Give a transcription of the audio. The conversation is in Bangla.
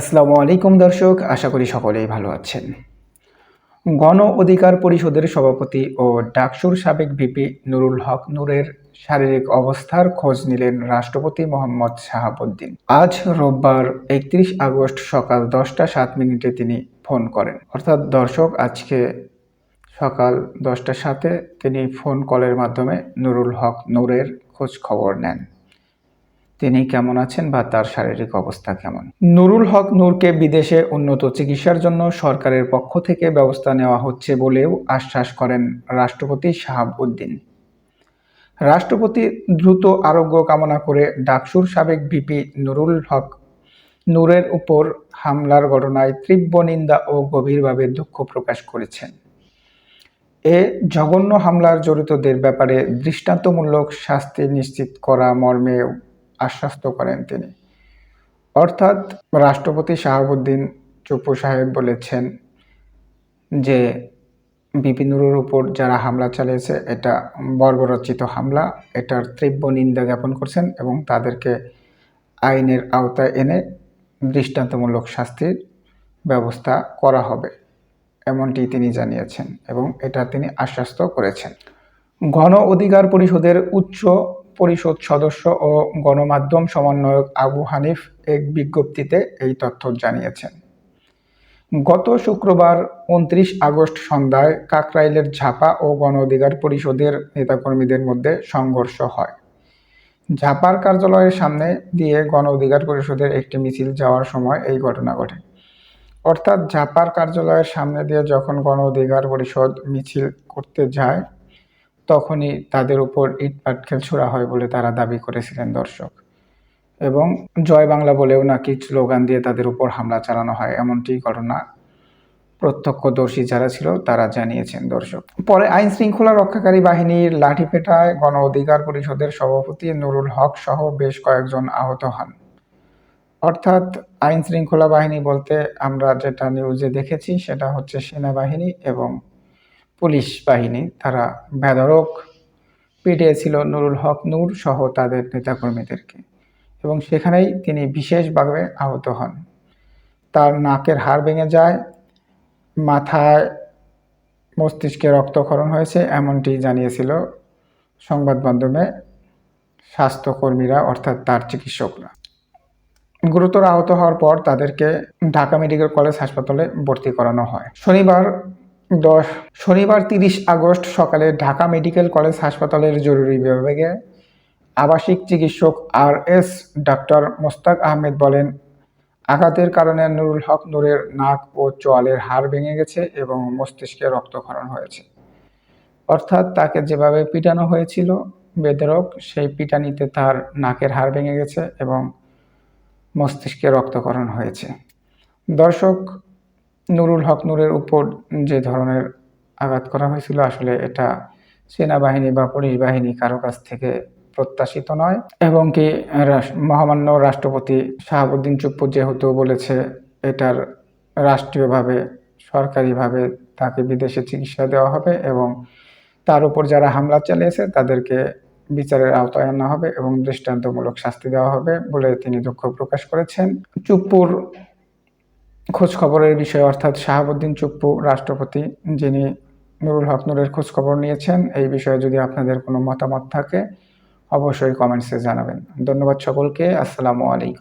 আসসালামু আলাইকুম দর্শক, আশা করি সকলেই ভালো আছেন। গণ অধিকার পরিষদের সভাপতি ও ডাকসুর সাবেক ভিপি নুরুল হক নূরের শারীরিক অবস্থার খোঁজ নিলেন রাষ্ট্রপতি মোহাম্মদ শাহাবুদ্দিন। আজ রোববার একত্রিশ আগস্ট সকাল দশটা সাত মিনিটে তিনি ফোন করেন। অর্থাৎ দর্শক, আজকে সকাল দশটা সাথে তিনি ফোন কলের মাধ্যমে নুরুল হক নূরের খোঁজ খবর নেন। তিনি কেমন আছেন বা তার শারীরিক অবস্থা কেমন? নুরুল হক নূরকে বিদেশে উন্নত চিকিৎসার জন্য সরকারের পক্ষ থেকে ব্যবস্থা নেওয়া হচ্ছে বলেও আশ্বাস করেন রাষ্ট্রপতি শাহাব উদ্দিন। রাষ্ট্রপতি দ্রুত আরোগ্য কামনা করে ডাকসুর সাবেক ভিপি নুরুল হক নূরের উপর হামলার ঘটনায় তীব্র নিন্দা ও গভীরভাবে দুঃখ প্রকাশ করেছেন। এ জঘন্য হামলার জড়িতদের ব্যাপারে দৃষ্টান্তমূলক শাস্তি নিশ্চিত করা মর্মে আশ্বস্ত করেন তিনি। অর্থাৎ রাষ্ট্রপতি শাহাবুদ্দিন চুপু সাহেব বলেছেন যে, বিপিনুরের উপর যারা হামলা চালিয়েছে, এটা বর্বরচিত হামলা, এটার তীব্র নিন্দা জ্ঞাপন করছেন এবং তাদেরকে আইনের আওতায় এনে দৃষ্টান্তমূলক শাস্তির ব্যবস্থা করা হবে, এমনটি তিনি জানিয়েছেন এবং এটা তিনি আশ্বস্ত করেছেন। গণ অধিকার পরিষদের উচ্চ পরিষদ সদস্য ও গণমাধ্যম সমন্বয়ক আবু হানিফ এক বিজ্ঞপ্তিতে এই তথ্য জানিয়েছেন। গত শুক্রবার উনত্রিশ আগস্ট সন্ধ্যায় কাকরাইলের ঝাপা ও গণ অধিকার পরিষদের নেতাকর্মীদের মধ্যে সংঘর্ষ হয়। ঝাপার কার্যালয়ের সামনে দিয়ে গণ অধিকার পরিষদের একটি মিছিল যাওয়ার সময় এই ঘটনা ঘটে। অর্থাৎ ঝাপার কার্যালয়ের সামনে দিয়ে যখন গণ অধিকার পরিষদ মিছিল করতে যায় তখনই তাদের উপর ইট পাটকেল ছোড়া হয় বলে তারা দাবি করেছিলেন দর্শক। এবং জয় বাংলা বলেও নাকি স্লোগান দিয়ে তাদের উপর হামলা চালানো হয়, এমনটি ঘটনা প্রত্যক্ষদর্শী যারা ছিল তারা জানিয়েছেন দর্শক। পরে আইন শৃঙ্খলা রক্ষাকারী বাহিনীর লাঠিপেটায় গণ অধিকার পরিষদের সভাপতি নুরুল হক সহ বেশ কয়েকজন আহত হন। অর্থাৎ আইন শৃঙ্খলা বাহিনী বলতে আমরা যেটা নিউজে দেখেছি সেটা হচ্ছে সেনাবাহিনী এবং পুলিশ বাহিনী, তারা বেদরক পিটিয়েছিল নুরুল হক নূর সহ তাদের নেতাকর্মীদেরকে এবং সেখানেই তিনি বিশেষভাবে আহত হন। তার নাকের হাড় ভেঙে যায়, মাথায় মস্তিষ্কে রক্তক্ষরণ হয়েছে এমনটি জানিয়েছিল সংবাদ মাধ্যমে স্বাস্থ্যকর্মীরা, অর্থাৎ তার চিকিৎসকরা। গুরুতর আহত হওয়ার পর তাদেরকে ঢাকা মেডিকেল কলেজ হাসপাতালে ভর্তি করানো হয়। শনিবার দশ। শনিবার তিরিশ আগস্ট সকালে ঢাকা মেডিকেল কলেজ হাসপাতালের জরুরি বিভাগে আবাসিক চিকিৎসক R S doctor Mostak Ahmed বলেন, আঘাতের কারণে নুরুল হক নূরের নাক ও চোয়ালের হাড় ভেঙে গেছে এবং মস্তিষ্কে রক্তক্ষরণ হয়েছে। অর্থাৎ তাকে যেভাবে পিটানো হয়েছিল, বেদরক, সেই পিটানিতে তার নাকের হাড় ভেঙে গেছে এবং মস্তিষ্কে রক্তক্ষরণ হয়েছে। দর্শক নুরুল হক নূরের উপর যে ধরনের আঘাত করা হয়েছিল, আসলে এটা সেনাবাহিনী বা পুলিশ বাহিনী কারও কাছ থেকে প্রত্যাশিত নয়। এবং কি মহামান্য রাষ্ট্রপতি শাহাবুদ্দিন চুপ্পু যেহেতু বলেছে, এটার রাষ্ট্রীয়ভাবে, সরকারিভাবে তাকে বিদেশে চিকিৎসা দেওয়া হবে এবং তার উপর যারা হামলা চালিয়েছে, তাদেরকে বিচারের আওতায় আনা হবে এবং দৃষ্টান্তমূলক শাস্তি দেওয়া হবে বলে তিনি দুঃখ প্রকাশ করেছেন। চুপ্পুর খোঁজ খবরের বিষয়ে, অর্থাৎ শাহাবুদ্দিন চুপ্পু, রাষ্ট্রপতি, যিনি নুরুল হক নুরের খোঁজ খবর নিয়েছেন, এই বিষয়ে যদি আপনাদের কোনো মতামত থাকে, অবশ্যই কমেন্টসে জানাবেন। ধন্যবাদ সকলকে, আসসালামু আলাইকুম।